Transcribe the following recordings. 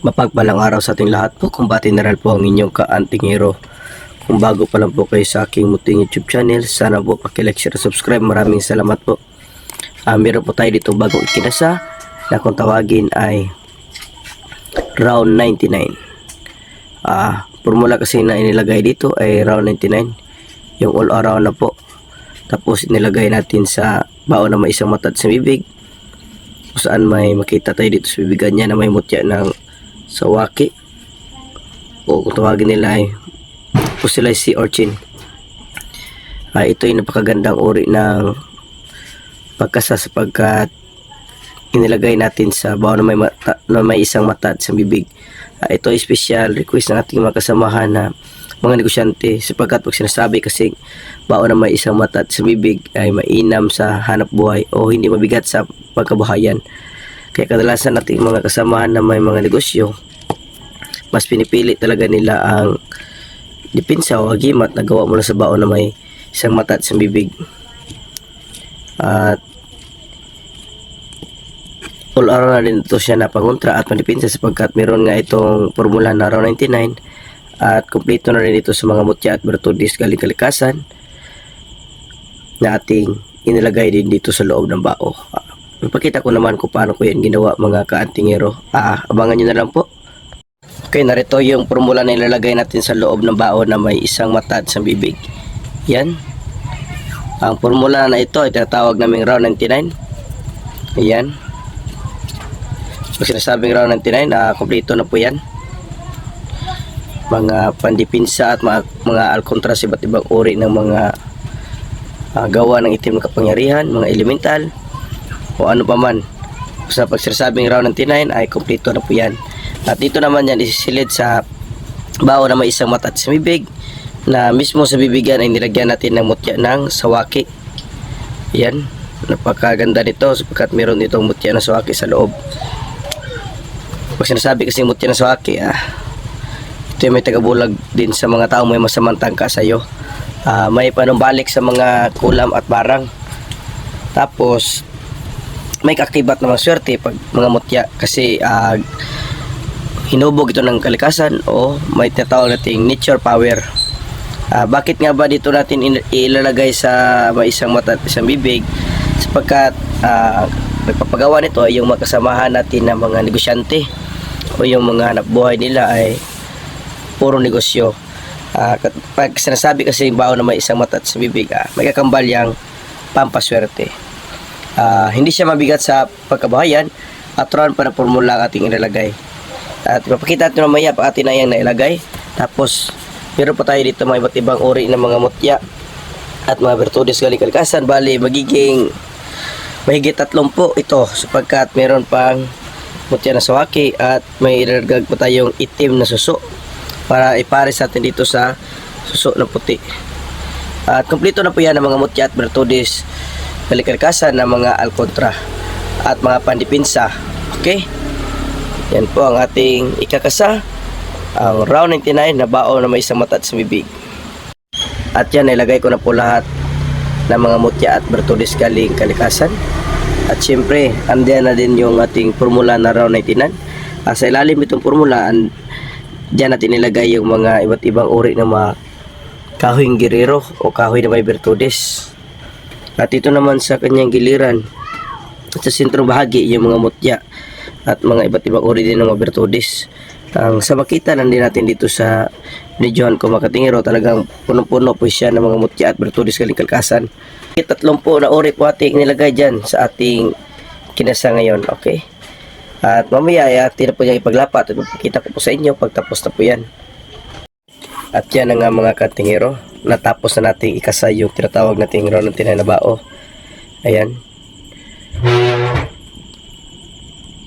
Mapagpalang araw sa ating lahat po. Na rin po ang inyong kaanting hero. Kung bago pa lang po kayo sa aking muting YouTube channel, sana po pakilike, share, subscribe. Maraming salamat po. Ah, meron po tayo dito bagong ikinasa na kung tawagin ay round 99. Ah, formula kasi na inilagay dito ay round 99. Yung all around na po. Tapos inilagay natin sa baon na may isang matad sa bibig. Kung saan may makita tayo dito sa bibigan niya na may mutya ng sawaki. O kung tawagin nila ay Fossilized sea urchin. Ah, ito ay napakagandang uri ng pagkasa sapagkat inilagay natin sa baon na may, mata, na may isang matad sa bibig. Ah, ito ay special request ng ating mga kasamahan na mga negosyante sapagkat pag sinasabi kasi baon na may isang matad sa bibig ay mainam sa hanap buhay o hindi mabigat sa pagkabuhayan. Kaya kadalasan nating mga kasamahan na may mga negosyo mas pinipili talaga nila ang depensa o agimat na gawa mula sa baon na may isang matad sa bibig. At all around na rin ito siya na pangontra at manipinsa sapagkat meron nga itong formula na round 99 at kumpleto na rin ito sa mga mutya at virtudes galing kalikasan na ating inilagay din dito sa loob ng bao. Uh, ipakita ko naman kung paano ko yan ginawa mga kaantingero. Ah, abangan nyo na lang po. Okay, narito yung formula na ilalagay natin sa loob ng bao na may isang matad sa bibig. Yan. Ang formula na ito ay tinatawag naming round 99. Ayan. Pag sinasabing round 99, ah, kompleto na po yan. Mga pandipinsa at mga, mga alcontras iba't ibang uri ng mga ah, gawa ng itim na kapangyarihan, mga elemental, o ano pa man. Sa pag sinasabing round 99 ay kompleto na po yan. At dito naman yan isisilid sa bao na may isang mata at sa bibig na mismo sa bibigan ay nilagyan natin ng mutya ng sawaki. Yan. Napakaganda nito sapagkat meron ditong mutya ng sawaki sa loob. Pag sinasabi kasi mutya ng sawaki, ah, ito yung may tagabulag din sa mga tao may masamang tangka sa iyo. Ah, may panumbalik sa mga kulam at barang. Tapos, may kakibat na mga swerte pag mga mutya kasi ah, hinubog ito ng kalikasan o may tinatawag nating nature power. Ah, bakit nga ba dito natin in- ilalagay sa may isang mata at isang bibig? Sapagkat ah, nagpapagawa nito ay yung makasamahan natin ng mga negosyante o yung mga hanap buhay nila ay puro negosyo. Kat- pag sinasabi kasi yung bao na may isang mata at isang bibig, ah, may kakambal yung pampaswerte. Ah, hindi siya mabigat sa pagkabuhayan at ron pa na formula ang ating ilalagay. At ipapakita natin mamaya pa atin na yung nailagay. Tapos, meron pa tayo dito mga iba't ibang uri ng mga mutya at mga virtudes galing kalikasan. Bali, magiging mahigit tatlong po ito sapagkat meron pang mutya na sawaki at may ilalagag pa tayong itim na suso para ipares natin dito sa suso na puti. At kumpleto na po yan ang mga mutya at virtudes galing kalikasan ng mga alkontra at mga pandipinsa. Okay? Yan po ang ating ikakasa. Ang round 99 na bao na may isang mata at bibig. At yan, nilagay ko na po lahat ng mga mutya at bertulis galing kalikasan. At syempre, andiyan na din yung ating formula na round 99. Ah, sa ilalim itong formula, an, dyan natin nilagay yung mga iba't ibang uri ng mga kahoyng girero o kahoy na may bertudes. At ito naman sa kanyang giliran, at sa sentrong bahagi, yung mga mutya at mga iba't ibang uri din ng mga virtudes. Ang sa makita nandin natin dito sa ni John Kumakatingero talagang punong-puno po siya ng mga mutya at virtudes galing kalkasan. Tatlong po na uri po ating nilagay dyan sa ating kinasa ngayon. Okay? At mamaya ay atin na po niya ipaglapat at ipakita ko po sa inyo pagtapos na po yan. At yan ang mga katingero. Natapos na nating ikasa yung tinatawag nating round ng tinanabao. Ayan.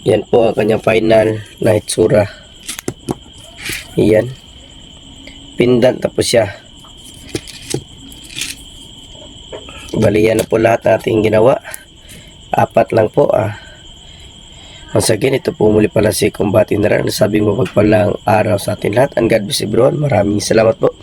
Yan po ang kanyang final na itsura. Yan. Pindan tapos siya. Bali yan na po lahat ng ating ginawa. Apat lang po ah. Once again, ito po muli pala si Kumbati na rin. Sabing mapagpalang araw sa ating lahat. And God bless everyone. Maraming salamat po.